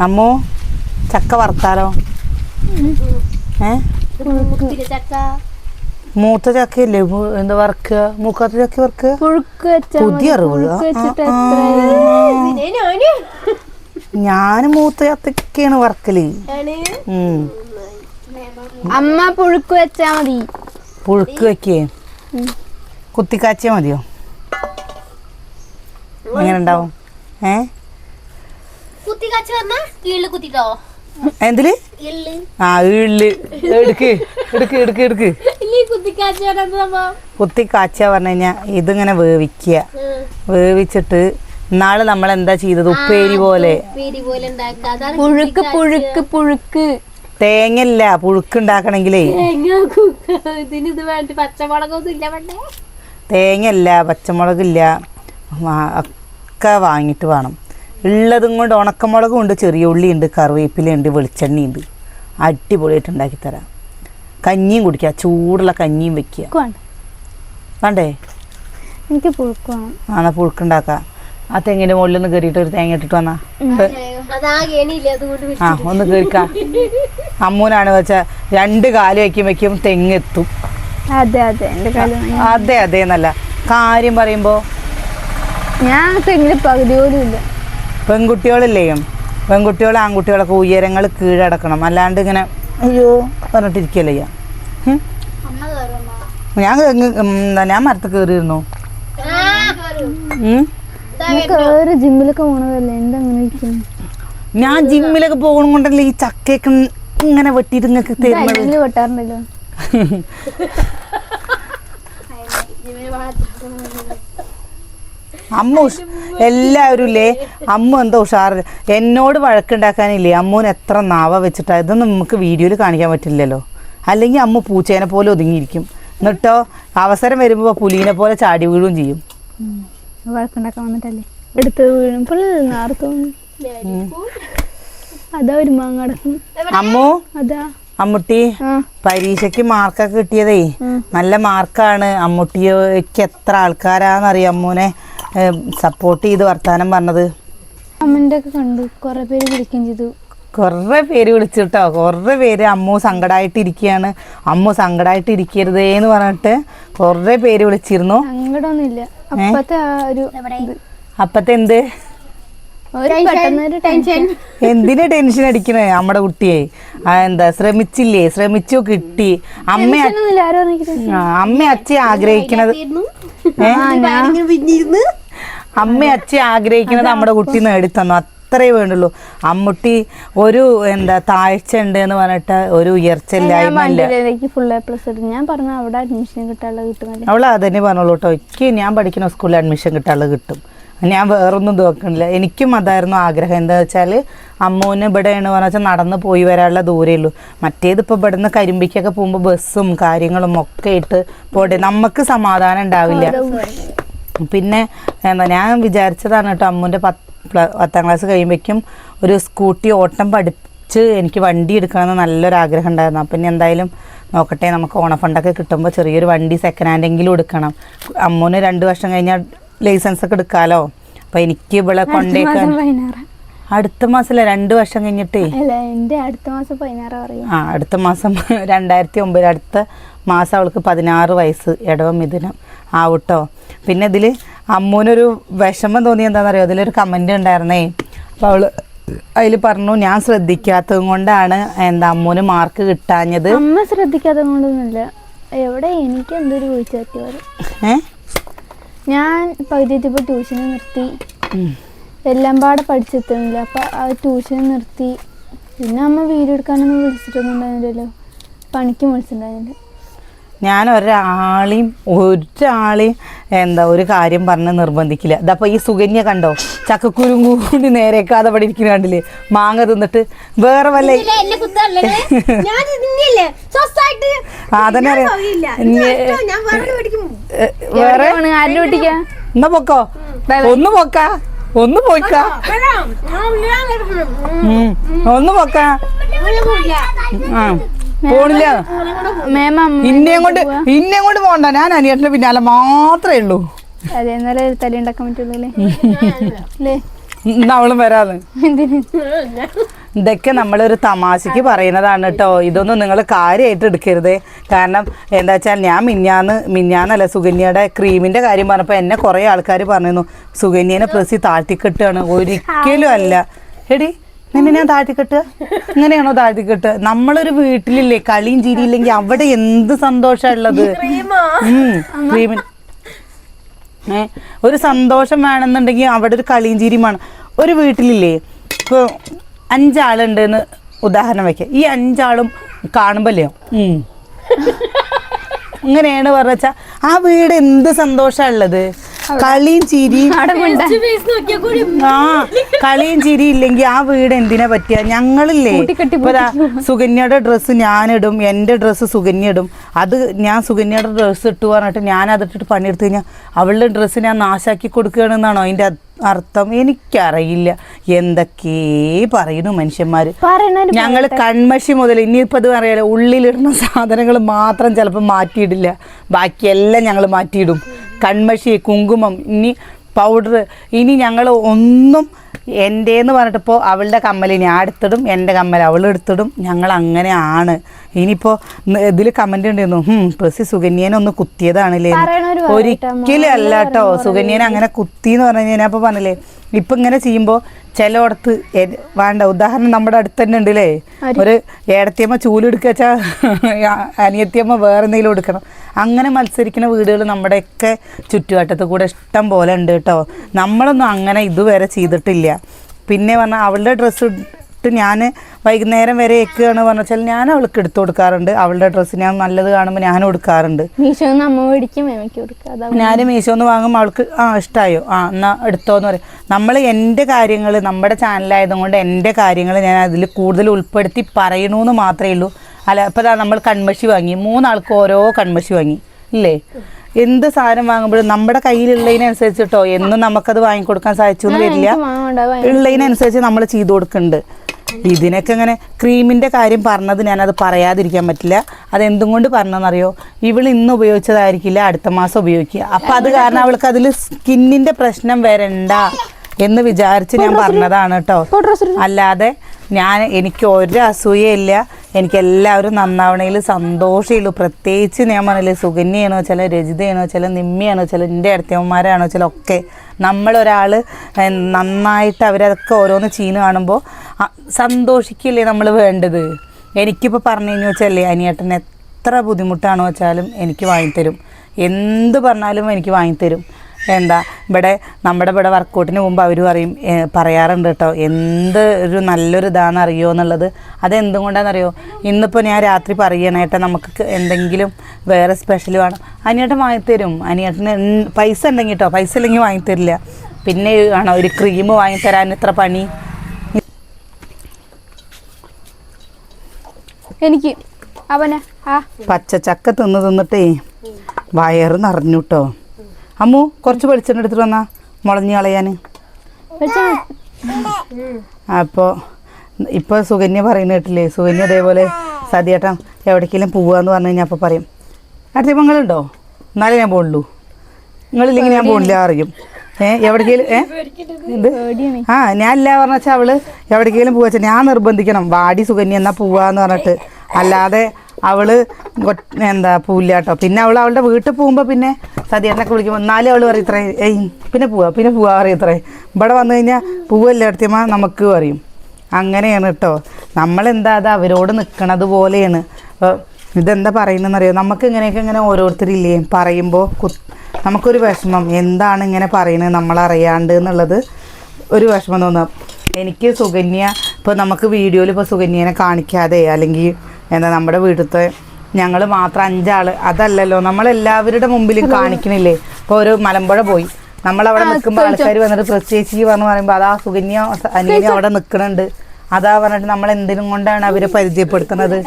അമ്മു ചക്ക വറുത്താലോ? ഏ? ചക്ക മൂത്ത ചക്കയല്ലേ? എന്താ വറുക്കുക? മൂക്കാത്ത ചക്ക വറുക്കുക? പുതിയ അറിവ് വെച്ചിട്ട് ആ, ആ. ഞാൻ? ഞാൻ മൂത്ത ചക്കയാണ് വറക്കൽ. അമ്മ പുഴുക്ക് വെച്ചാ മതി. പുഴുക്ക് വെക്കേ. കുത്തിക്കാച്ചിയാ മതിയോ? എങ്ങനെ ഉണ്ടാവും? ഏ? കുത്തി കാച്ച പറഞ്ഞ കീഴിൽ കുത്തിട്ടോ എന്തിൽ ആ എടുക്ക് എടുക്ക് എടുക്ക് എടുക്ക്. ഇല്ലേ കുത്തി കാച്ച പറഞ്ഞ പറഞ്ഞു കഴിഞ്ഞാൽ ഇതിങ്ങനെ വേവിക്കുക വേവിച്ചിട്ട് നാളെ നമ്മൾ എന്താ ചെയ്തത് ഉപ്പേരി പോലെ. പുഴുക്ക് പുഴുക്ക് പുഴുക്ക്. തേങ്ങല്ല പുഴുക്ക് ഉണ്ടാക്കണെങ്കിലേ. തേങ്ങ ഇല്ല തേങ്ങല്ല പച്ചമുളകില്ല. ഒക്കെ വാങ്ങിട്ട് വേണം. ഉള്ളതും കൊണ്ട് ഉണക്കമുളകും ഉണ്ട് ചെറിയ ഉള്ളിയുണ്ട് കറിവേപ്പിലയുണ്ട് വെളിച്ചെണ്ണയുണ്ട് അടിപൊളിയായിട്ട് ഉണ്ടാക്കി തരാം. കഞ്ഞിയും കുടിക്കുക ചൂടുള്ള കഞ്ഞിയും വെക്കുക. വേണ്ടേ. എനിക്ക് ആണോ പുഴുക്കുണ്ടാക്കാം ആ തെങ്ങിന്റെ മുകളിൽ ഒന്ന് കയറിയിട്ട് ഒരു തേങ്ങ ഇട്ടിട്ട് വന്നാ. ആ ഒന്ന് കയറിക്കാം. അമ്മൂനാണ് വെച്ചാൽ രണ്ട് കാൽ വയ്ക്കും വെക്കും തെങ്ങ് എത്തും. അതെ അതെ അതെ അതെ എന്നല്ല. കാര്യം പറയുമ്പോ ഞാൻ തെങ്ങിന് പകുതി പോലും ഇല്ല. പെൺകുട്ടികളില്ലേ പെൺകുട്ടികൾ ആൺകുട്ടികളൊക്കെ ഉയരങ്ങൾ കീഴടക്കണം. അല്ലാണ്ട് ഇങ്ങനെ അയ്യോ പറഞ്ഞിട്ടിരിക്കല്ലേ. ഞാൻ എന്താ, ഞാൻ മരത്ത് കയറിയിരുന്നു ജിമ്മിലൊക്കെ പോണതല്ലേ? എന്താ അങ്ങനെ ഞാൻ ജിമ്മിലൊക്കെ പോകണം കൊണ്ടല്ലേ ഈ ചക്കയൊക്കെ ഇങ്ങനെ വെട്ടിയിട്ട് നിങ്ങൾക്ക് തരുന്നത്? വെട്ടാറുണ്ടല്ലോ. അമ്മ എല്ലാവരും ഇല്ലേ അമ്മ എന്താ ഉഷാറ് എന്നോട് വഴക്കുണ്ടാക്കാനില്ലേ? അമ്മൂന് എത്ര നാവ വെച്ചിട്ടാ? ഇതൊന്നും നമുക്ക് വീഡിയോയിൽ കാണിക്കാൻ പറ്റില്ലല്ലോ. അല്ലെങ്കിൽ അമ്മ പൂച്ചേനെ പോലെ ഒതുങ്ങിയിരിക്കും. എന്നിട്ടോ? അവസരം വരുമ്പോൾ പുലീനെ പോലെ ചാടി വീഴുകയും ചെയ്യും. വഴക്കുണ്ടാക്കാൻ വന്നിട്ടല്ലേ? എടുത്ത് വീഴുമ്പോൾ നാർത്തും. അതാ ഒരു അമ്മു? അതാ. അമ്മുട്ടി പരീക്ഷക്ക് പരീക്ഷയ്ക്ക് മാർക്കൊക്കെ കിട്ടിയതേ. നല്ല മാർക്കാണ്. അമ്മുട്ടിക്ക് എത്ര ആൾക്കാരാന്നറിയാം അമ്മൂനെ? സപ്പോർട്ട് ചെയ്ത് വർത്താനം പറഞ്ഞത്? അമ്മന്റെ ഒക്കെ കണ്ടു. കുറെ പേര് വിളിക്കുകയും ചെയ്തു. കുറേ പേര് വിളിച്ചിട്ടോ? കുറേ പേര് അമ്മു സങ്കടമായിട്ടിരിക്കുകയാണ് അമ്മു സങ്കടമായിട്ടിരിക്കരുതേ എന്ന് പറഞ്ഞിട്ട് കുറേ പേര് വിളിച്ചിരുന്നു. സങ്കടമൊന്നുമില്ല. അപ്പത്തെ ആ ഒരു ഇത്. അപ്പത്തെ എന്ത് ഒരു പെട്ടെന്നൊരു ടെൻഷൻ. എന്തിനാ ടെൻഷൻ അടിക്കണേ നമ്മുടെ കുട്ടിയെ? ആ, എന്താ ശ്രമിച്ചില്ലേ? ശ്രമിച്ചു കിട്ടി. അമ്മ ഒന്നുമില്ല ആരും അറിയിക്കില്ല അമ്മ അച്ഛൻ ആഗ്രഹിക്കണത്. പിന്നിരുന്ന്. അമ്മ അച്ഛൻ ആഗ്രഹിക്കുന്നത് നമ്മുടെ കുട്ടി നേടിത്തന്നു അത്രേ വേണ്ടുള്ളൂ. അമ്മുട്ടി ഒരു എന്താ താഴ്ച ഉണ്ട് എന്ന് പറഞ്ഞിട്ട് ഒരു ഉയർച്ച അവൾ ഇല്ല. ഫുൾ എ പ്ലസ് എടുത്തു ഞാൻ പറഞ്ഞ അവിടെ അഡ്മിഷൻ കിട്ടാനുള്ള കിട്ടും അവൾ അതന്നെ പറഞ്ഞോളൂ കേട്ടോ എനിക്ക് ഞാൻ പഠിക്കുന്ന സ്കൂളിൽ അഡ്മിഷൻ കിട്ടാനുള്ള കിട്ടും. ഞാൻ വേറൊന്നും നോക്കണില്ല. എനിക്കും അതായിരുന്നു ആഗ്രഹം. എന്താ വെച്ചാൽ അമ്മൂന് ഇവിടെയാണ് പറഞ്ഞാൽ വെച്ചാൽ നടന്ന് പോയി വരാനുള്ള ദൂരേ ഉള്ളൂ. മറ്റേത് ഇപ്പോൾ ഇവിടെ നിന്ന് കരിമ്പിക്കൊക്കെ പോകുമ്പോൾ ബസ്സും കാര്യങ്ങളും ഒക്കെ ഇട്ട് പോട്ടെ. നമുക്ക് സമാധാനം ഉണ്ടാവില്ല. പിന്നെ എന്താ ഞാൻ വിചാരിച്ചതാണ് കേട്ടോ അമ്മൂന്റെ പത്ത് പത്താം ക്ലാസ് കഴിയുമ്പോഴേക്കും ഒരു സ്കൂട്ടി ഓട്ടം പഠിച്ച് എനിക്ക് വണ്ടി എടുക്കണമെന്ന് നല്ലൊരു ആഗ്രഹം ഉണ്ടായിരുന്നു. അപ്പം ഇനി എന്തായാലും നോക്കട്ടെ നമുക്ക് ഓണഫണ്ടൊക്കെ കിട്ടുമ്പോൾ ചെറിയൊരു വണ്ടി സെക്കൻഡ് ഹാൻഡ് എങ്കിലും എടുക്കണം. അമ്മൂന് രണ്ട് വർഷം കഴിഞ്ഞാൽ ലൈസൻസ് ഒക്കെ എടുക്കാമല്ലോ അപ്പം എനിക്ക് ഇവിടെ കൊണ്ടേക്കാൻ മാസം അടുത്ത മാസമല്ല രണ്ട് വർഷം കഴിഞ്ഞിട്ടേ? എന്റെ അടുത്ത മാസം പതിനാറ് ആ അടുത്ത മാസം രണ്ടായിരത്തി ഒമ്പത് അടുത്ത മാസം അവൾക്ക് പതിനാറ് വയസ്സ് ഇടവം മിഥുനം. ആവട്ടോ. പിന്നെ ഇതിൽ അമ്മൂനൊരു വിഷമം തോന്നി എന്താണെന്നറിയോ അതിലൊരു കമന്റ് ഉണ്ടായിരുന്നേ. അപ്പോൾ അവൾ അതിൽ പറഞ്ഞു ഞാൻ ശ്രദ്ധിക്കാത്തത് കൊണ്ടാണ് എന്താ അമ്മൂന് മാർക്ക് കിട്ടാഞ്ഞത്. അമ്മ ശ്രദ്ധിക്കാത്തത് കൊണ്ടൊന്നുമില്ല. എവിടെ എനിക്ക് എന്തൊരു വീഴ്ച ഏ? ഞാൻ പകുതി എത്തിയപ്പോൾ ട്യൂഷൻ നിർത്തി. എല്ലാം പാടെ പഠിച്ചെത്തുന്നില്ല. അപ്പോൾ ആ ട്യൂഷൻ നിർത്തി. പിന്നെ അമ്മ വീഡിയോ എടുക്കാനൊന്നും വിളിച്ചിട്ടൊന്നും ഉണ്ടായിരുന്നില്ലല്ലോ. പണിക്കും വിളിച്ചിട്ടുണ്ടായിരുന്നില്ല. ഞാൻ ഒരാളെയും ഒരാളെയും എന്താ ഒരു കാര്യം പറഞ്ഞ് നിർബന്ധിക്കില്ല. ഇതപ്പോൾ ഈ സുകന്യ കണ്ടോ? ചക്കക്കുരും കൂടി നേരേക്കാതെ അവിടെ ഇരിക്കുന്ന കണ്ടില്ലേ? മാങ്ങ തിന്നിട്ട് വേറെ വല്ല അതന്നെ വേറെ? എന്നാ പൊക്കോ? ഒന്ന് പൊക്ക. ഒന്ന് പോയിക്ക. ഒന്ന് പൊക്ക. ആ. പോണില്ല. ഇന്നേം കൊണ്ട് ഇന്നേം കൊണ്ട് പോണ്ട. ഞാൻ അനിയട്ടിന്റെ പിന്നാലെ മാത്രമേ ഉള്ളൂ. അതെ എന്നാലേ തല ഉണ്ടാക്കാൻ പറ്റുള്ളൂ അല്ലേ അല്ലേ എന്നാ അവളും വരാന്ന്. ഇതൊക്കെ നമ്മളൊരു തമാശക്ക് പറയുന്നതാണ് കേട്ടോ. ഇതൊന്നും നിങ്ങൾ കാര്യമായിട്ട് എടുക്കരുത്. കാരണം എന്താ വെച്ചാൽ ഞാൻ മിന്നാന്ന് മിന്നാന്നല്ല സുകന്യയുടെ ക്രീമിന്റെ കാര്യം പറഞ്ഞപ്പോൾ എന്നെ കുറേ ആൾക്കാർ പറഞ്ഞിരുന്നു. സുകന്യനെ പ്രസി താഴ്ത്തിക്കെട്ടാണ് ഒരിക്കലും അല്ല. എടി നിന്നെ ഞാൻ താഴ്ത്തിക്കെട്ട്? ഇങ്ങനെയാണോ താഴ്ത്തിക്കെട്ട്? നമ്മളൊരു വീട്ടിലില്ലേ കളിയും ചിരിയില്ലെങ്കിൽ അവിടെ എന്ത് സന്തോഷമുള്ളത് ക്രീമിൻ ഏ ഒരു സന്തോഷം വേണമെന്നുണ്ടെങ്കിൽ അവിടെ ഒരു കളിയും ചിരിയും വേണം. ഒരു വീട്ടിലില്ലേ ഇപ്പോൾ അഞ്ചാളുണ്ടെന്ന് ഉദാഹരണം വയ്ക്കുക ഈ അഞ്ചാളും കാണുമ്പല്ലേ. ഇങ്ങനെയാണ് പറഞ്ഞാ ആ വീട് എന്ത് സന്തോഷമുള്ളത് കളിയും ചിരിയും. ആ കളിയും ചിരി ഇല്ലെങ്കിൽ ആ വീട് എന്തിനാ പറ്റിയ? ഞങ്ങളില്ലേ സുകന്യയുടെ ഡ്രസ്സ് ഞാനിടും എന്റെ ഡ്രസ്സ് സുകന്യ ഇടും. അത് ഞാൻ സുകന്യയുടെ ഡ്രസ്സ് ഇട്ടു പറഞ്ഞിട്ട് ഞാൻ അതിട്ടിട്ട് പണിയെടുത്ത് കഴിഞ്ഞാൽ അവളുടെ ഡ്രസ്സ് ഞാൻ നാശാക്കി കൊടുക്കുകയാണെന്നാണോ അതിന്റെ അർത്ഥം? എനിക്കറിയില്ല. എന്തൊക്കെ പറയുന്നു മനുഷ്യന്മാര്. ഞങ്ങൾ ഞങ്ങൾ കൺമഷി മുതൽ ഇനിയിപ്പോൾ ഇത് അറിയാലോ ഉള്ളിലിടുന്ന സാധനങ്ങൾ മാത്രം ചിലപ്പോൾ മാറ്റിയിടില്ല. ബാക്കിയെല്ലാം ഞങ്ങൾ മാറ്റിയിടും. കൺമഷി കുങ്കുമം ഇനി പൗഡർ ഇനി ഞങ്ങൾ ഒന്നും എന്റേന്ന് പറഞ്ഞിട്ടിപ്പോൾ അവളുടെ കമ്മൽ ഞാൻ എടുത്തിടും എന്റെ കമ്മൽ അവൾ എടുത്തിടും ഞങ്ങൾ അങ്ങനെ ആണ് ഇനിയിപ്പോൾ ഇതിൽ കമന്റ് ഉണ്ടായിരുന്നു പ്രസി സുകന്യനെ ഒന്ന് കുത്തിയതാണല്ലേ എന്ന്." പറയണൊരു ഒരിക്കലും അല്ല കേട്ടോ സുകന്യനെ അങ്ങനെ കുത്തി എന്ന് പറഞ്ഞു കഴിഞ്ഞാൽ അപ്പോൾ പറഞ്ഞില്ലേ ഇപ്പം ഇങ്ങനെ ചെയ്യുമ്പോൾ ചിലയിടത്ത് വേണ്ട ഉദാഹരണം നമ്മുടെ അടുത്ത് തന്നെ ഉണ്ടല്ലേ ഒരു ഏടത്തിയമ്മ ചൂലെടുക്കുക വെച്ചാൽ അനിയത്തിയമ്മ വേറെ എന്തെങ്കിലും എടുക്കണം. അങ്ങനെ മത്സരിക്കുന്ന വീടുകൾ നമ്മുടെയൊക്കെ ചുറ്റുവട്ടത്ത് കൂടെ ഇഷ്ടം പോലെ ഉണ്ട് കേട്ടോ. നമ്മളൊന്നും അങ്ങനെ ഇതുവരെ ചെയ്തിട്ടില്ല. പിന്നെ പറഞ്ഞാൽ അവളുടെ ഡ്രസ്സ് ഇട്ട് ഞാൻ വൈകുന്നേരം വരെ എക്കുകയാണ് പറഞ്ഞാൽ ഞാൻ അവൾക്ക് എടുത്തു കൊടുക്കാറുണ്ട്. അവളുടെ ഡ്രസ്സ് ഞാൻ നല്ലത് കാണുമ്പോൾ ഞാൻ കൊടുക്കാറുണ്ട് മീശോന്ന് അമ്മ മേടിക്കും അതാ ഞാൻ മീശോന്ന് വാങ്ങുമ്പോൾ അവൾക്ക് ആ ഇഷ്ടമായോ ആ എന്നാ എടുത്തോന്ന് പറയും. നമ്മൾ എന്റെ കാര്യങ്ങൾ നമ്മുടെ ചാനലായതുകൊണ്ട് എന്റെ കാര്യങ്ങൾ ഞാൻ അതിൽ കൂടുതൽ ഉൾപ്പെടുത്തി പറയണമെന്ന് മാത്രമേ ഉള്ളൂ. അല്ല ഇപ്പോൾ നമ്മൾ കൺമഷി വാങ്ങി. മൂന്നാൾക്ക് ഓരോ കൺമഷി വാങ്ങി. ഇല്ലേ? എന്ത് സാധനം വാങ്ങുമ്പോഴും നമ്മുടെ കയ്യിലുള്ളതിനനുസരിച്ചിട്ടോ എന്നും നമുക്കത് വാങ്ങിക്കൊടുക്കാൻ സാധിച്ചു എന്ന് വരില്ല. ഉള്ളതിനനുസരിച്ച് നമ്മൾ ചെയ്തു കൊടുക്കുന്നുണ്ട് ഇതിനൊക്കെ ഇങ്ങനെ ക്രീമിന്റെ കാര്യം പറഞ്ഞത് ഞാനത് പറയാതിരിക്കാൻ പറ്റില്ല. അതെന്തും കൊണ്ട് പറഞ്ഞതെന്നറിയോ? ഇവൾ ഇന്ന് ഉപയോഗിച്ചതായിരിക്കില്ല അടുത്ത മാസം ഉപയോഗിക്കുക. അപ്പം അത് കാരണം അവൾക്ക് അതിൽ സ്കിന്നിന്റെ പ്രശ്നം വരണ്ട എന്ന് വിചാരിച്ച് ഞാൻ പറഞ്ഞതാണ് കേട്ടോ. അല്ലാതെ ഞാൻ എനിക്ക് ഒരു അസൂയയില്ല. എനിക്ക് എല്ലാവരും നന്നാവണേൽ സന്തോഷമുള്ളൂ പ്രത്യേകിച്ച് ഞാൻ പറഞ്ഞില്ലേ സുഗന്യാണോ ചില രജിതയാണോ ചില നിമ്മിയാണോ ചില എന്റെ അടുത്തമ്മമാരാണോ ചില ഒക്കെ നമ്മളൊരാൾ നന്നായിട്ട് അവരതൊക്കെ ഓരോന്ന് ചീന കാണുമ്പോൾ സന്തോഷിക്കില്ലേ നമ്മൾ വേണ്ടത്? എനിക്കിപ്പോൾ പറഞ്ഞു കഴിഞ്ഞു വെച്ചല്ലേ അനിയേട്ടൻ എത്ര ബുദ്ധിമുട്ടാണോ വെച്ചാലും എനിക്ക് വാങ്ങിത്തരും. എന്ത് പറഞ്ഞാലും എനിക്ക് വാങ്ങിത്തരും. എന്താ ഇവിടെ നമ്മുടെ ഇവിടെ വർക്കൗട്ടിന് മുമ്പ് അവർ പറയും പറയാറുണ്ട് കേട്ടോ എന്ത് ഒരു നല്ലൊരു ഇതാണെന്ന് അറിയോ എന്നുള്ളത്. അതെന്തും കൊണ്ടാണെന്നറിയോ ഇന്നിപ്പോൾ ഞാൻ രാത്രി പറയണേട്ടാ നമുക്ക് എന്തെങ്കിലും വേറെ സ്പെഷ്യൽ വേണം. അനിയേട്ടൻ വാങ്ങിത്തരും. അനിയേട്ടന് പൈസ ഉണ്ടെങ്കിൽ കേട്ടോ പൈസ ഇല്ലെങ്കിൽ വാങ്ങിത്തരില്ല. പിന്നെ ആണോ ഒരു ക്രീം വാങ്ങിത്തരാൻ ഇത്ര പണി? എനിക്ക് അവനെ ആ. ചക്ക തിന്ന് തിന്നിട്ടേ വയറ് നിറഞ്ഞു കേട്ടോ അമ്മു കുറച്ച് വെളിച്ചെണ്ണ എടുത്തിട്ട് വന്നാ മുളഞ്ഞു വെച്ചാ അപ്പോൾ ഇപ്പോൾ സുകന്യ പറയുന്ന കേട്ടില്ലേ? സുകന്യ അതേപോലെ സതിയേട്ടൻ എവിടേക്കെങ്കിലും പോവാന്ന് പറഞ്ഞു കഴിഞ്ഞാൽ അപ്പോൾ പറയും അടുത്ത നിങ്ങളുണ്ടോ എന്നാലേ ഞാൻ പോകുള്ളൂ നിങ്ങളില്ലെങ്കിൽ ഞാൻ പോണില്ല അറിയും ഏ എവിടേക്കെങ്കിലും ഇത് ആ ഞാൻ ഇല്ല പറഞ്ഞാൽ അവൾ എവിടേക്കെങ്കിലും പോവാ ഞാൻ നിർബന്ധിക്കണം. വാടി സുകന്യ എന്നാ പോവാന്ന് പറഞ്ഞിട്ട്. അല്ലാതെ അവൾ എന്താ പോവില്ല കേട്ടോ പിന്നെ അവൾ അവളുടെ വീട്ടിൽ പോകുമ്പോൾ പിന്നെ സതിയേട്ടനൊക്കെ വിളിക്കുമ്പോൾ എന്നാലും അവൾ പറയും ഇത്രേ ഏയ് പിന്നെ പോവാ പിന്നെ പോവാ പറയും ഇത്രേ ഇവിടെ വന്നു കഴിഞ്ഞാൽ പോവല്ലേ അടുത്തമ്മ? നമുക്ക് പറയും. അങ്ങനെയാണ് കേട്ടോ. നമ്മളെന്താ അത് അവരോട് നിൽക്കണത് പോലെയാണ്. ഇതെന്താ പറയുന്നതെന്നറിയോ? നമുക്ക് ഇങ്ങനെയൊക്കെ ഇങ്ങനെ ഓരോരുത്തരില്ലേ? പറയുമ്പോൾ കു നമുക്കൊരു വിഷമം. എന്താണ് ഇങ്ങനെ പറയുന്നത് നമ്മളറിയാണ്ട് എന്നുള്ളത് ഒരു വിഷമം തോന്നുക എനിക്ക് സുകന്യ ഇപ്പോൾ നമുക്ക് വീഡിയോയിൽ ഇപ്പോൾ സുകന്യനെ കാണിക്കാതെ അല്ലെങ്കിൽ എന്താ നമ്മുടെ വീട്ടിലത്തെ ഞങ്ങൾ മാത്രം അഞ്ചാൾ അതല്ലല്ലോ നമ്മളെല്ലാവരുടെ മുമ്പിലും കാണിക്കണില്ലേ? ഇപ്പോൾ ഒരു മലമ്പുഴ പോയി. നമ്മളവിടെ നിൽക്കുമ്പോൾ ആൾക്കാർ വന്നിട്ട് പ്രത്യേകിച്ച് പറഞ്ഞു പറയുമ്പോൾ അതാ സുകന്യ അനിയനെ അവിടെ നിൽക്കണുണ്ട് അതാ പറഞ്ഞിട്ട് നമ്മൾ എന്തിനും കൊണ്ടാണ് അവരെ പരിചയപ്പെടുത്തുന്നത്?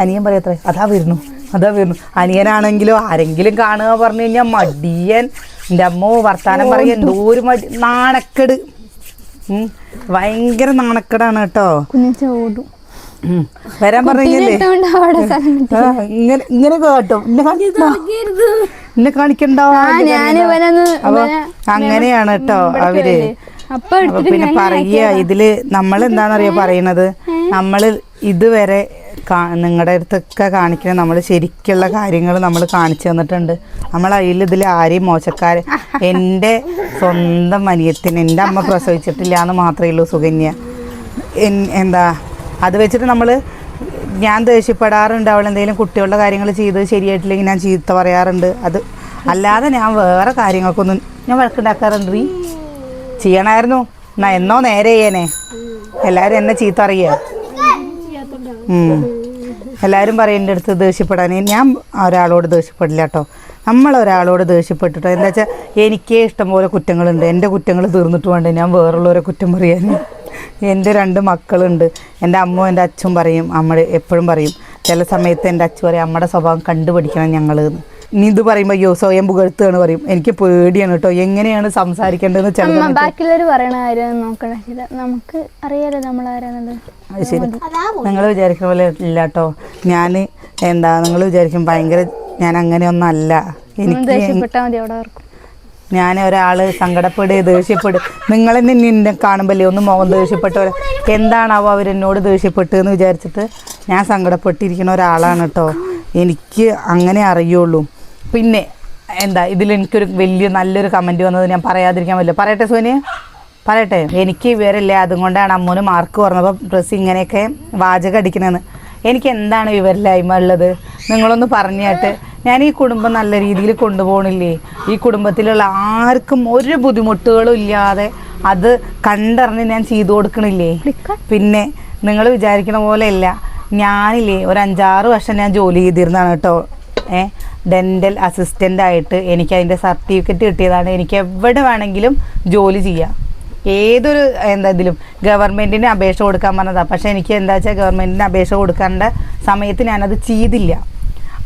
അനിയൻ പറയത്രേ അതാ വരുന്നു അതാ വരുന്നു. അനിയനാണെങ്കിലോ ആരെങ്കിലും കാണുക പറഞ്ഞു കഴിഞ്ഞാൽ മടിയൻ. എന്റെ അമ്മോ വർത്താനം പറയും എന്തോ ഒരു മടി. നാണക്കേട്. ഭയങ്കര നാണക്കേടാണ് കേട്ടോ. ഓടും. വരാൻ പറഞ്ഞില്ലേ? ഇങ്ങനെ ഇങ്ങനെ കേട്ടോ. എന്നെ കാണിക്കണ്ട. എന്നെ കാണിക്കണ്ട ഞാൻ അപ്പൊ ഇവനെ അങ്ങനെയാണ് കേട്ടോ അവർ. പിന്നെ പറയുക ഇതിൽ നമ്മൾ എന്താണെന്നറിയോ പറയണത്? നമ്മൾ ഇതുവരെ നിങ്ങളുടെ അടുത്തൊക്കെ കാണിക്കുന്ന നമ്മൾ ശരിക്കുള്ള കാര്യങ്ങൾ നമ്മൾ കാണിച്ചു തന്നിട്ടുണ്ട്. നമ്മൾ അതിൽ ഇതിൽ ആരെയും മോശക്കാര് എന്റെ സ്വന്തം അനിയത്തിന് എന്റെ അമ്മ പ്രസവിച്ചിട്ടില്ല എന്ന് മാത്രമേ ഉള്ളൂ സുകന്യ. എന്താ? അത് വെച്ചിട്ട് നമ്മൾ ഞാൻ ദേഷ്യപ്പെടാറുണ്ട് അവൾ എന്തെങ്കിലും കുട്ടികളുടെ കാര്യങ്ങൾ ചെയ്ത് ശരിയായിട്ടില്ലെങ്കിൽ ഞാൻ ചീത്ത പറയാറുണ്ട്. അത് അല്ലാതെ ഞാൻ വേറെ കാര്യങ്ങൾക്കൊന്നും ഞാൻ വഴക്കുണ്ടാക്കാറുണ്ട് ഈ ചെയ്യണമായിരുന്നു എന്നാ എന്നോ നേരെ ചെയ്യണേ. എല്ലാവരും എന്നെ ചീത്ത അറിയാ എല്ലാവരും പറയും എന്റെ അടുത്ത് ദേഷ്യപ്പെടാൻ. ഞാൻ ഒരാളോട് ദേഷ്യപ്പെടില്ല കേട്ടോ. നമ്മൾ ഒരാളോട് ദേഷ്യപ്പെട്ടിട്ടോ എന്താ വെച്ചാൽ എനിക്കേ ഇഷ്ടംപോലെ കുറ്റങ്ങളുണ്ട്. എന്റെ കുറ്റങ്ങൾ തീർന്നിട്ട് വേണ്ട? ഞാൻ വേറുള്ളവരെ കുറ്റം പറയാൻ എന്റെ രണ്ട് മക്കളുണ്ട്. എന്റെ അമ്മ എന്റെ അച്ഛൻ പറയും അമ്മ എപ്പോഴും പറയും ചില സമയത്ത് എന്റെ അച്ഛൻ പറയും അമ്മയുടെ സ്വഭാവം കണ്ടുപിടിക്കണം ഞങ്ങൾ നീ ഇത് പറയുമ്പോൾ യോ സ്വയം പുകഴ്ത്തുകയാണ് പറയും. എനിക്ക് പേടിയാണ് കേട്ടോ. എങ്ങനെയാണ് സംസാരിക്കേണ്ടതെന്ന് ചില ബാക്കിയുള്ളവർ പറയണ കാര്യം നോക്കണില്ല നമുക്ക് അറിയാലോ നമ്മൾ ആരാന്നുള്ളത് ശരി. നിങ്ങൾ വിചാരിക്കുന്ന പോലെ ഇല്ല കേട്ടോ. ഞാൻ എന്താ നിങ്ങൾ വിചാരിക്കും ഭയങ്കര ഞാൻ അങ്ങനെയൊന്നല്ല എനിക്ക് ദേഷ്യപ്പെട്ടാൽ മതി അവിടെ ഓർക്കും ഞാൻ ഒരാൾ സങ്കടപ്പെടുക ദേഷ്യപ്പെടുക നിങ്ങൾ നിന്നെ കാണുമ്പല്ലേ ഒന്ന് മുഖം ദേഷ്യപ്പെട്ട എന്താണാവോ അവരെന്നോട് ദേഷ്യപ്പെട്ടു എന്ന് വിചാരിച്ചിട്ട് ഞാൻ സങ്കടപ്പെട്ടിരിക്കുന്ന ഒരാളാണ് കേട്ടോ. എനിക്ക് അങ്ങനെ അറിയുള്ളൂ. പിന്നെ എന്താ ഇതിൽ എനിക്കൊരു വലിയ നല്ലൊരു കമന്റ് വന്നത് ഞാൻ പറയാതിരിക്കാൻ പറ്റില്ല. പറയട്ടെ സോനിയ പറയട്ടെ. എനിക്ക് വിവരമില്ല. അതുകൊണ്ടാണ് അമ്മൂന് മാർക്ക് പറഞ്ഞപ്പോൾ ഡ്രസ്സ് ഇങ്ങനെയൊക്കെ വാചകം അടിക്കണമെന്ന് എനിക്ക് എന്താണ് വിവരമില്ലായ്മ ഉള്ളത്? നിങ്ങളൊന്ന് പറഞ്ഞാട്ട് ഞാൻ ഈ കുടുംബം നല്ല രീതിയിൽ കൊണ്ടുപോകണില്ലേ? ഈ കുടുംബത്തിലുള്ള ആർക്കും ഒരു ബുദ്ധിമുട്ടുകളും ഇല്ലാതെ അത് കണ്ടറിഞ്ഞ് ഞാൻ ചെയ്തു കൊടുക്കണില്ലേ? പിന്നെ നിങ്ങൾ വിചാരിക്കണ പോലെയല്ല. ഞാനില്ലേ ഒരു അഞ്ചാറ് വർഷം ഞാൻ ജോലി ചെയ്തിരുന്നതാണ് കേട്ടോ. ഏ ഡെന്റൽ അസിസ്റ്റന്റ് ആയിട്ട് എനിക്ക് അതിന്റെ സർട്ടിഫിക്കറ്റ് കിട്ടിയതാണ്. എനിക്ക് എവിടെ വേണമെങ്കിലും ജോലി ചെയ്യാം. ഏതൊരു എന്താ ഇതിലും ഗവൺമെന്റിന് അപേക്ഷ കൊടുക്കാൻ പറഞ്ഞതാണ് പക്ഷേ എനിക്ക് എന്താ വെച്ചാൽ ഗവൺമെന്റിന് അപേക്ഷ കൊടുക്കേണ്ട സമയത്ത് ഞാനത് ചെയ്തില്ല.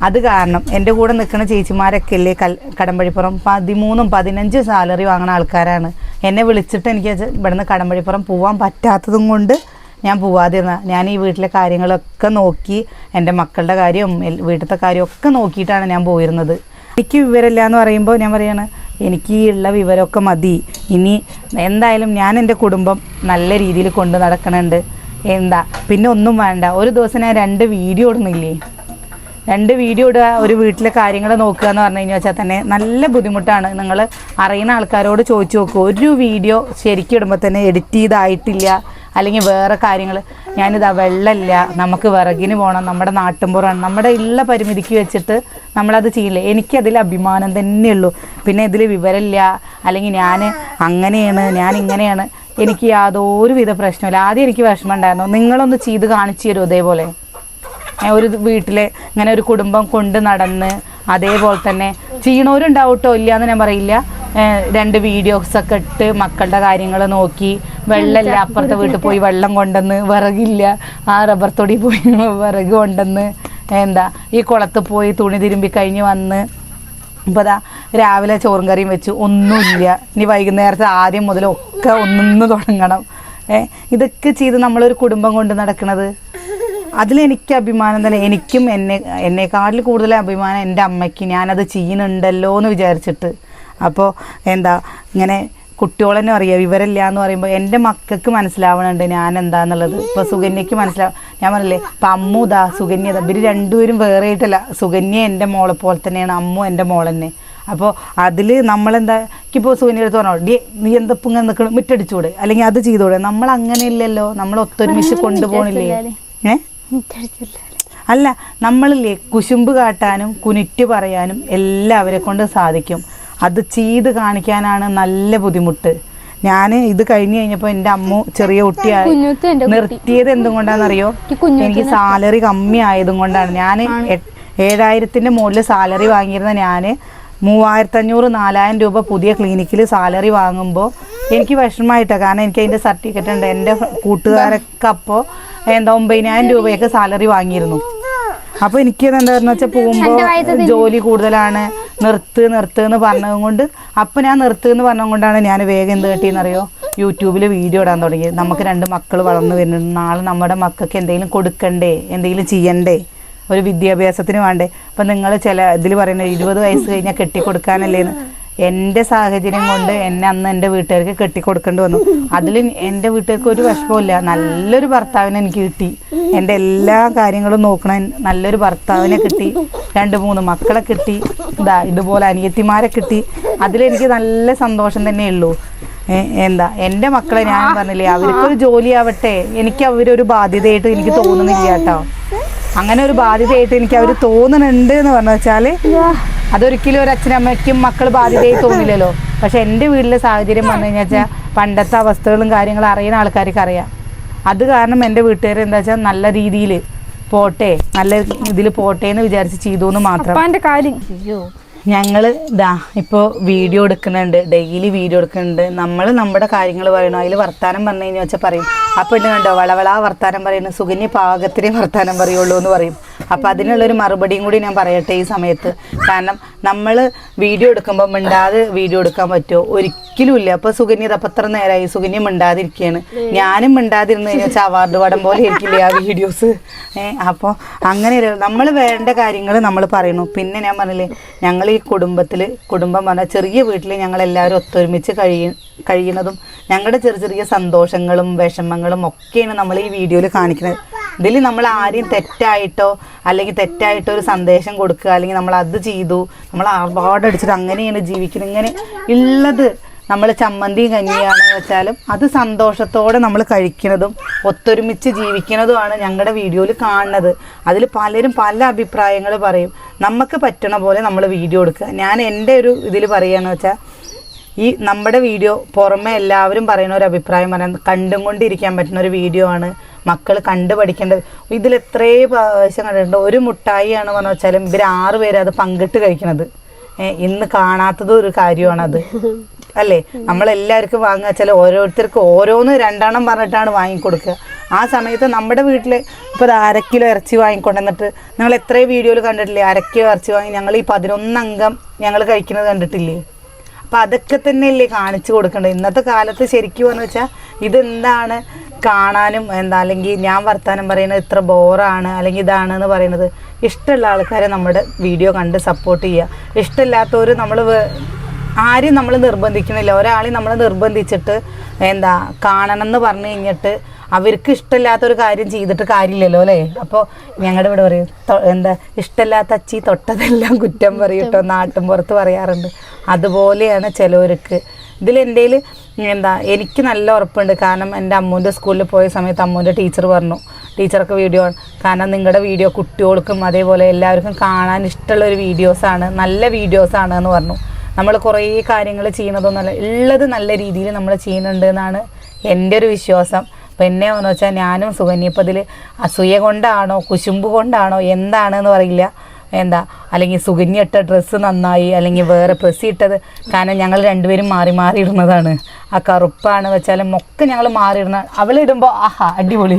അത് കാരണം എന്റെ കൂടെ നിൽക്കുന്ന ചേച്ചിമാരൊക്കെ അല്ലേ കൽ കടമ്പഴിപ്പുറം പതിമൂന്നും പതിനഞ്ചും സാലറി വാങ്ങുന്ന ആൾക്കാരാണ്. എന്നെ വിളിച്ചിട്ട് എനിക്ക് ഇവിടുന്ന് കടമ്പഴിപ്പുറം പോകാൻ പറ്റാത്തതും കൊണ്ട് ഞാൻ പോവാതിരുന്ന. ഞാൻ ഈ വീട്ടിലെ കാര്യങ്ങളൊക്കെ നോക്കി എന്റെ മക്കളുടെ കാര്യവും വീട്ടിലത്തെ കാര്യവും ഒക്കെ നോക്കിയിട്ടാണ് ഞാൻ പോയിരുന്നത്. എനിക്ക് വിവരമില്ല എന്ന് പറയുമ്പോൾ ഞാൻ പറയാണ് എനിക്ക് ഉള്ള വിവരമൊക്കെ മതി. ഇനി എന്തായാലും ഞാൻ എന്റെ കുടുംബം നല്ല രീതിയിൽ കൊണ്ട് നടക്കണുണ്ട്. എന്താ? പിന്നെ ഒന്നും വേണ്ട. ഒരു ദിവസം ഞാൻ രണ്ട് വീഡിയോ ഇടുന്നില്ലേ? രണ്ട് വീഡിയോ ഇടുക ഒരു വീട്ടിലെ കാര്യങ്ങൾ നോക്കുക എന്ന് പറഞ്ഞു കഴിഞ്ഞാൽ വെച്ചാൽ തന്നെ നല്ല ബുദ്ധിമുട്ടാണ്. നിങ്ങൾ അറിയുന്ന ആൾക്കാരോട് ചോദിച്ചു നോക്കുക ഒരു വീഡിയോ ശരിക്കും ഇടുമ്പോൾ തന്നെ എഡിറ്റ് ചെയ്തായിട്ടില്ല അല്ലെങ്കിൽ വേറെ കാര്യങ്ങൾ ഞാനിതാ വെള്ളമില്ല നമുക്ക് വിറകിന് പോകണം നമ്മുടെ നാട്ടിൻപുറമാണ് നമ്മുടെ ഉള്ള പരിമിതിക്ക് വെച്ചിട്ട് നമ്മളത് ചെയ്യില്ല. എനിക്കതിൽ അഭിമാനം തന്നെയുള്ളൂ പിന്നെ ഇതിൽ വിവരമില്ല അല്ലെങ്കിൽ ഞാൻ അങ്ങനെയാണ് ഞാൻ ഇങ്ങനെയാണ്. എനിക്ക് യാതൊരുവിധ പ്രശ്നമില്ല ആദ്യം എനിക്ക് വിഷമം ഉണ്ടായിരുന്നു. നിങ്ങളൊന്ന് ചെയ്ത് കാണിച്ചു തരുമോ ഇതേപോലെ? ഏ, ഒരു വീട്ടിൽ ഇങ്ങനെ ഒരു കുടുംബം കൊണ്ട് നടന്ന് അതേപോലെ തന്നെ ചെയ്യണവരുണ്ടാവും കേട്ടോ ഇല്ല എന്ന് ഞാൻ പറയില്ല. രണ്ട് വീഡിയോസ് ഒക്കെ ഇട്ട് മക്കളുടെ കാര്യങ്ങൾ നോക്കി വെള്ളമില്ല അപ്പുറത്തെ വീട്ടിൽ പോയി വെള്ളം കൊണ്ടുവന്ന് വിറകില്ല ആ റബ്ബർ തൊടി പോയി വിറക് കൊണ്ടുവന്ന് എന്താ ഈ കുളത്ത് പോയി തുണി തിരുമ്പി കഴിഞ്ഞ് വന്ന് ഇപ്പോൾ അതാ രാവിലെ ചോറും കറിയും വെച്ച്. ഒന്നുമില്ല. ഇനി വൈകുന്നേരത്തെ ആദ്യം മുതൽ ഒക്കെ ഒന്നിന്ന് തുടങ്ങണം. ഏഹ് ഇതൊക്കെ ചെയ്ത് നമ്മളൊരു കുടുംബം കൊണ്ട് നടക്കണത്. അതിലെനിക്ക് അഭിമാനം തന്നെ. എനിക്കും എന്നെ എന്നെക്കാട്ടിൽ കൂടുതൽ അഭിമാനം എന്റെ അമ്മയ്ക്ക്. ഞാനത് ചെയ്യുന്നുണ്ടല്ലോ എന്ന് വിചാരിച്ചിട്ട്. അപ്പോൾ എന്താ ഇങ്ങനെ കുട്ടികളെന്നെ അറിയാം. വിവരമില്ല എന്ന് പറയുമ്പോൾ എന്റെ മക്കൾക്ക് മനസ്സിലാവണുണ്ട് ഞാൻ എന്താന്നുള്ളത് ഇപ്പോൾ സുകന്യക്ക് മനസ്സിലാവും ഞാൻ പറഞ്ഞില്ലേ ഇപ്പം അമ്മു ഇതാ സുകന്യ ഇതാ ഇവർ രണ്ടുപേരും വേറെ ആയിട്ടല്ല. സുകന്യ എന്റെ മോളെ പോലെ തന്നെയാണ് അമ്മു എന്റെ മോൾ തന്നെ അപ്പോൾ അതിൽ നമ്മളെന്താ എനിക്കിപ്പോൾ സുകന്യ അടുത്ത് പറഞ്ഞോ ഡി നീ എന്തപ്പം ഇങ്ങനെ നിൽക്കണം മുറ്റടിച്ചൂടെ. അല്ലെങ്കിൽ അത് ചെയ്തൂടെ? നമ്മൾ അങ്ങനെയില്ലല്ലോ നമ്മൾ ഒത്തൊരുമിച്ച് കൊണ്ടുപോകണില്ലേ ഏ? മിറ്റടിച്ചില്ല അല്ല നമ്മളില്ലേ കുശുമ്പ് കാട്ടാനും കുനിറ്റ് പറയാനും എല്ലാവരെ കൊണ്ട് സാധിക്കും. അത് ചെയ്ത് കാണിക്കാനാണ് നല്ല ബുദ്ധിമുട്ട്. ഞാൻ ഇത് കഴിഞ്ഞു കഴിഞ്ഞപ്പോൾ എന്റെ അമ്മ ചെറിയ കുട്ടിയായി. നിർത്തിയത് എന്തുകൊണ്ടാണെന്നറിയോ? എനിക്ക് എനിക്ക് സാലറി കമ്മി ആയതും കൊണ്ടാണ് ഞാൻ ഏഴായിരത്തിന്റെ മുകളിൽ സാലറി വാങ്ങിയിരുന്ന ഞാൻ മൂവായിരത്തി അഞ്ഞൂറ് നാലായിരം രൂപ പുതിയ ക്ലിനിക്കിൽ സാലറി വാങ്ങുമ്പോൾ എനിക്ക് വിഷമമായിട്ടാണ് കാരണം എനിക്ക് അതിന്റെ സർട്ടിഫിക്കറ്റ് ഉണ്ട്. എന്റെ കൂട്ടുകാരൊക്കെ അപ്പോൾ എന്താ ഒമ്പതിനായിരം രൂപയൊക്കെ സാലറി വാങ്ങിയിരുന്നു. അപ്പോൾ എനിക്ക് എന്താണെന്ന് വെച്ചാൽ പോകുമ്പോൾ ജോലി കൂടുതലാണ്. നിർത്ത് നിർത്ത് എന്ന് പറഞ്ഞത് കൊണ്ട് അപ്പം ഞാൻ നിർത്ത് എന്ന് പറഞ്ഞത് കൊണ്ടാണ് ഞാൻ വേഗം എന്ത് കിട്ടിയെന്നറിയോ? യൂട്യൂബിൽ വീഡിയോ ഇടാൻ തുടങ്ങി നമുക്ക് രണ്ട് മക്കൾ വളർന്നു വരുന്നുണ്ട് നാളെ നമ്മുടെ മക്കൾക്ക് എന്തെങ്കിലും കൊടുക്കണ്ടേ? എന്തെങ്കിലും ചെയ്യണ്ടേ? ഒരു വിദ്യാഭ്യാസത്തിന് വേണ്ടേ? അപ്പം നിങ്ങൾ ചില ഇതിൽ പറയുന്നത് ഇരുപത് വയസ്സ് കഴിഞ്ഞാൽ കെട്ടിക്കൊടുക്കാനല്ലേന്ന്. എന്റെ സാഹചര്യം കൊണ്ട് എന്നെ അന്ന് എന്റെ വീട്ടുകാർക്ക് കെട്ടിക്കൊടുക്കേണ്ടി വന്നു. അതിൽ എന്റെ വീട്ടുകാർക്ക് ഒരു വിഷമമില്ല നല്ലൊരു ഭർത്താവിനെ എനിക്ക് കിട്ടി. എന്റെ എല്ലാ കാര്യങ്ങളും നോക്കണ നല്ലൊരു ഭർത്താവിനെ കിട്ടി. രണ്ട് മൂന്ന് മക്കളെ കിട്ടി. ഇതാ ഇതുപോലെ അനിയത്തിമാരെ കിട്ടി. അതിലെനിക്ക് നല്ല സന്തോഷം തന്നെ ഉള്ളൂ. എന്താ എന്റെ മക്കളെ ഞാൻ പറഞ്ഞില്ലേ അവർക്കൊരു ജോലിയാവട്ടെ. എനിക്ക് അവരൊരു ബാധ്യതയായിട്ട് എനിക്ക് തോന്നുന്നില്ല കേട്ടോ. അങ്ങനെ ഒരു ബാധ്യതയായിട്ട് എനിക്ക് അവർ തോന്നുന്നുണ്ട് എന്ന് പറഞ്ഞു വെച്ചാൽ അതൊരിക്കലും ഒരു അച്ഛനമ്മയ്ക്കും മക്കൾ ബാധ്യതയായി തോന്നില്ലല്ലോ. പക്ഷെ എന്റെ വീട്ടിലെ സാഹചര്യം പറഞ്ഞു കഴിഞ്ഞാൽ വെച്ചാൽ പണ്ടത്തെ അവസ്ഥകളും കാര്യങ്ങളും അറിയുന്ന ആൾക്കാർക്ക് അറിയാം. അത് കാരണം എന്റെ വീട്ടുകാർ എന്താ വെച്ചാൽ നല്ല രീതിയിൽ പോട്ടെ നല്ല ഇതിൽ പോട്ടെ എന്ന് വിചാരിച്ച് ചെയ്തു എന്ന് മാത്രം കാര്യം ഞങ്ങൾ ഇതാ ഇപ്പോൾ വീഡിയോ എടുക്കുന്നുണ്ട്. ഡെയിലി വീഡിയോ എടുക്കുന്നുണ്ട്. നമ്മൾ നമ്മുടെ കാര്യങ്ങൾ പറയണു? അതിൽ വർത്താനം പറഞ്ഞു കഴിഞ്ഞാൽ വെച്ചാൽ പറയും. അപ്പോൾ ഉണ്ട് കണ്ടോ? വളവള വർത്താനം പറയുന്നത് സുകന്യ പാകത്തിനെ വർത്താനം പറയുള്ളൂ എന്ന് പറയും. അപ്പം അതിനുള്ളൊരു മറുപടിയും കൂടി ഞാൻ പറയട്ടെ ഈ സമയത്ത്. കാരണം നമ്മൾ വീഡിയോ എടുക്കുമ്പോൾ മിണ്ടാതെ വീഡിയോ എടുക്കാൻ പറ്റുമോ ഒരിക്കലും ഇല്ല. അപ്പോൾ സുകന്യ അത്ര നേരമായി സുകന്യ മിണ്ടാതിരിക്കുകയാണ് ഞാനും മിണ്ടാതിരുന്നു കഴിഞ്ഞാൽ വെച്ചാൽ അവാർഡ് പടം പോലെ ഇരിക്കില്ലേ ആ വീഡിയോസ്? ഏഹ് അപ്പോൾ അങ്ങനെ നമ്മൾ വേണ്ട കാര്യങ്ങൾ നമ്മൾ പറയണു. പിന്നെ ഞാൻ പറഞ്ഞില്ലേ ഞങ്ങൾ ഈ കുടുംബത്തിൽ കുടുംബം പറഞ്ഞാൽ ചെറിയ വീട്ടിൽ ഞങ്ങൾ എല്ലാവരും ഒത്തൊരുമിച്ച് കഴിയ കഴിയുന്നതും ഞങ്ങളുടെ ചെറിയ ചെറിയ സന്തോഷങ്ങളും വിഷമങ്ങളും ഒക്കെയാണ് നമ്മൾ ഈ വീഡിയോയിൽ കാണിക്കുന്നത് ഇതിൽ നമ്മൾ ആരെയും തെറ്റായിട്ടോ അല്ലെങ്കിൽ തെറ്റായിട്ടോ ഒരു സന്ദേശം കൊടുക്കുക അല്ലെങ്കിൽ നമ്മൾ അത് ചെയ്തു നമ്മൾ അവാർഡ് അടിച്ചിട്ട് അങ്ങനെയാണ് ജീവിക്കുന്നത്. ഇങ്ങനെ ഉള്ളത് നമ്മൾ ചമ്മന്തിയും കഞ്ഞിയാണെന്ന് വെച്ചാലും അത് സന്തോഷത്തോടെ നമ്മൾ കഴിക്കുന്നതും ഒത്തൊരുമിച്ച് ജീവിക്കുന്നതുമാണ് ഞങ്ങളുടെ വീഡിയോയിൽ കാണുന്നത്. അതിൽ പലരും പല അഭിപ്രായങ്ങൾ പറയും. നമുക്ക് പറ്റണ പോലെ നമ്മൾ വീഡിയോ എടുക്കുക. ഞാൻ എന്റെ ഒരു ഇതിൽ പറയുകയെന്ന് വെച്ചാൽ ഈ നമ്മുടെ വീഡിയോ പുറമെ എല്ലാവരും പറയുന്ന ഒരു അഭിപ്രായം പറയാൻ കണ്ടും കൊണ്ടിരിക്കാൻ പറ്റുന്ന ഒരു വീഡിയോ ആണ്. മക്കൾ കണ്ടു പഠിക്കേണ്ടത് ഇതിൽ എത്രേ പ്രാവശ്യം കണ്ടിട്ടുണ്ട് ഒരു മുട്ടായിയാണ് പറഞ്ഞു വെച്ചാലും ഇവർ ആറ് പേര് അത് പങ്കിട്ട് കഴിക്കണത്. ഇന്ന് കാണാത്തത് ഒരു കാര്യമാണത്. അല്ലേ? നമ്മളെല്ലാവർക്കും വാങ്ങുക വെച്ചാൽ ഓരോരുത്തർക്ക് ഓരോന്ന് രണ്ടെണ്ണം പറഞ്ഞിട്ടാണ് വാങ്ങിക്കൊടുക്കുക. ആ സമയത്ത് നമ്മുടെ വീട്ടിൽ ഇപ്പോൾ അത് അരക്കിലോ കിലോ ഇറച്ചി വാങ്ങിക്കൊണ്ടുവന്നിട്ട് നിങ്ങൾ എത്രയും വീഡിയോയിൽ കണ്ടിട്ടില്ലേ? അരക്കിലോ കിലോ ഇറച്ചി വാങ്ങി ഞങ്ങൾ ഈ പതിനൊന്നംഗം ഞങ്ങൾ കഴിക്കുന്നത് കണ്ടിട്ടില്ലേ? അപ്പം അതൊക്കെ തന്നെയല്ലേ കാണിച്ചു കൊടുക്കേണ്ടത് ഇന്നത്തെ കാലത്ത് ശരിക്കും എന്ന് വെച്ചാൽ ഇതെന്താണ് കാണാനും എന്താ അല്ലെങ്കിൽ ഞാൻ വർത്താനം പറയുന്നത് ഇത്ര ബോറാണ് അല്ലെങ്കിൽ ഇതാണ് എന്ന് പറയുന്നത്. ഇഷ്ടമുള്ള ആൾക്കാരെ നമ്മുടെ വീഡിയോ കണ്ട് സപ്പോർട്ട് ചെയ്യുക ഇഷ്ടമില്ലാത്തവർ നമ്മൾ ആരും നമ്മൾ നിർബന്ധിക്കുന്നില്ല. ഒരാളെയും നമ്മൾ നിർബന്ധിച്ചിട്ട് എന്താ കാണണം എന്ന് പറഞ്ഞു കഴിഞ്ഞിട്ട് അവർക്ക് ഇഷ്ടമില്ലാത്ത ഒരു കാര്യം ചെയ്തിട്ട് കാര്യമില്ലല്ലോ അല്ലേ? അപ്പോൾ ഞങ്ങളുടെ ഇവിടെ പറയും എന്താ ഇഷ്ടമില്ലാത്ത അച്ചി തൊട്ടതെല്ലാം കുറ്റം പറയും കേട്ടോ നാട്ടും പുറത്ത് പറയാറുണ്ട്. അതുപോലെയാണ് ചിലവർക്ക് ഇതിൽ എന്റെ എന്താ എനിക്ക് നല്ല ഉറപ്പുണ്ട്. കാരണം എന്റെ അമ്മൂന്റെ സ്കൂളിൽ പോയ സമയത്ത് അമ്മൂന്റെ ടീച്ചർ പറഞ്ഞു. ടീച്ചർക്ക് വീഡിയോ കാരണം നിങ്ങളുടെ വീഡിയോ കുട്ടികൾക്കും അതേപോലെ എല്ലാവർക്കും കാണാൻ ഇഷ്ടമുള്ള ഒരു വീഡിയോസാണ് നല്ല വീഡിയോസാണ് എന്ന് പറഞ്ഞു. നമ്മൾ കുറേ കാര്യങ്ങൾ ചെയ്യുന്നതൊന്നുമല്ല ഉള്ളത് നല്ല രീതിയിൽ നമ്മൾ ചെയ്യുന്നുണ്ട് എന്നാണ് എന്റെ ഒരു വിശ്വാസം. അപ്പം എന്നെ എന്ന് വെച്ചാൽ ഞാനും സുകന്യ ഇപ്പം ഇതിൽ അസൂയ കൊണ്ടാണോ കുശുമ്പ് കൊണ്ടാണോ എന്താണെന്ന് പറയില്ല. എന്താ? അല്ലെങ്കിൽ സുകന്യ ഇട്ട ഡ്രസ്സ് നന്നായി അല്ലെങ്കിൽ വേറെ പ്രസ് ഇട്ടത്. കാരണം ഞങ്ങൾ രണ്ടുപേരും മാറി മാറി ഇടുന്നതാണ്. ആ കറുപ്പാണ് വെച്ചാലും ഒക്കെ ഞങ്ങൾ മാറിയിടുന്ന അവളിടുമ്പോൾ ആഹാ അടിപൊളി.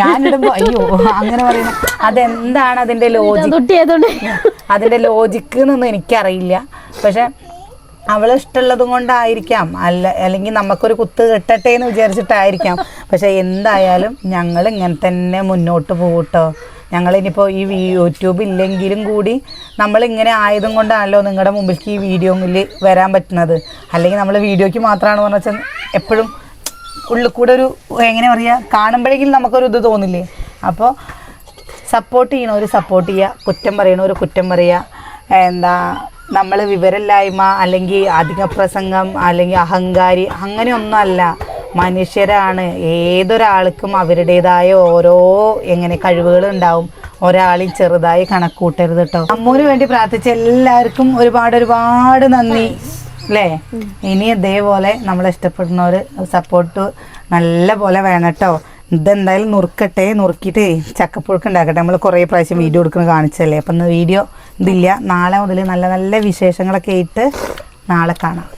ഞാനിടുമ്പോൾ അയ്യോ അങ്ങനെ പറയുന്ന. അതെന്താണ് അതിന്റെ ലോജിക് അതിന്റെ ലോജിക്ക് എന്നൊന്നും എനിക്കറിയില്ല. പക്ഷെ അവൾ ഇഷ്ടമുള്ളതും കൊണ്ടായിരിക്കാം. അല്ല അല്ലെങ്കിൽ നമുക്കൊരു കുത്ത് കിട്ടട്ടെ എന്ന് വിചാരിച്ചിട്ടായിരിക്കാം. പക്ഷെ എന്തായാലും ഞങ്ങൾ ഇങ്ങനെ തന്നെ മുന്നോട്ട് പോകട്ടോ ഞങ്ങളിനിപ്പോൾ ഈ യൂട്യൂബ് ഇല്ലെങ്കിലും കൂടി നമ്മളിങ്ങനെ ആയതും കൊണ്ടാണല്ലോ നിങ്ങളുടെ മുമ്പിലേക്ക് ഈ വീഡിയോയിൽ വരാൻ പറ്റുന്നത്. അല്ലെങ്കിൽ നമ്മൾ വീഡിയോയ്ക്ക് മാത്രമാണ് പറഞ്ഞു വെച്ചാൽ എപ്പോഴും ഉള്ളിൽ കൂടെ ഒരു എങ്ങനെ പറയുക കാണുമ്പോഴേക്കും നമുക്കൊരു ഇത് തോന്നില്ലേ? അപ്പോൾ സപ്പോർട്ട് ചെയ്യണവർ സപ്പോർട്ട് ചെയ്യുക കുറ്റം പറയണവർ കുറ്റം പറയുക എന്താ നമ്മൾ വിവരമില്ലായ്മ അല്ലെങ്കിൽ അധിക പ്രസംഗം അല്ലെങ്കിൽ അഹങ്കാരി അങ്ങനെയൊന്നുമല്ല. മനുഷ്യരാണ്. ഏതൊരാൾക്കും അവരുടേതായ ഓരോ എങ്ങനെ കഴിവുകൾ ഉണ്ടാവും. ഒരാളിൽ ചെറുതായി കണക്കൂട്ടരുത് കേട്ടോ അമ്മൂന് വേണ്ടി പ്രാർത്ഥിച്ച എല്ലാവർക്കും ഒരുപാട് ഒരുപാട് നന്ദി. അല്ലേ ഇനി ഇതേപോലെ നമ്മളെ ഇഷ്ടപ്പെടുന്നവർ സപ്പോർട്ട് നല്ല പോലെ വേണം കേട്ടോ ഇതെന്തായാലും നുറുക്കട്ടെ നുറുക്കിയിട്ട് ചക്കപ്പുഴുക്ക് ഉണ്ടാക്കട്ടെ. നമ്മൾ കുറേ പ്രാവശ്യം വീഡിയോ എടുക്കുന്നത് കാണിച്ചല്ലേ അപ്പം ഇന്ന് വീഡിയോ ഇതില്ല. നാളെ മുതൽ നല്ല നല്ല വിശേഷങ്ങളൊക്കെ ആയിട്ട് നാളെ കാണാം.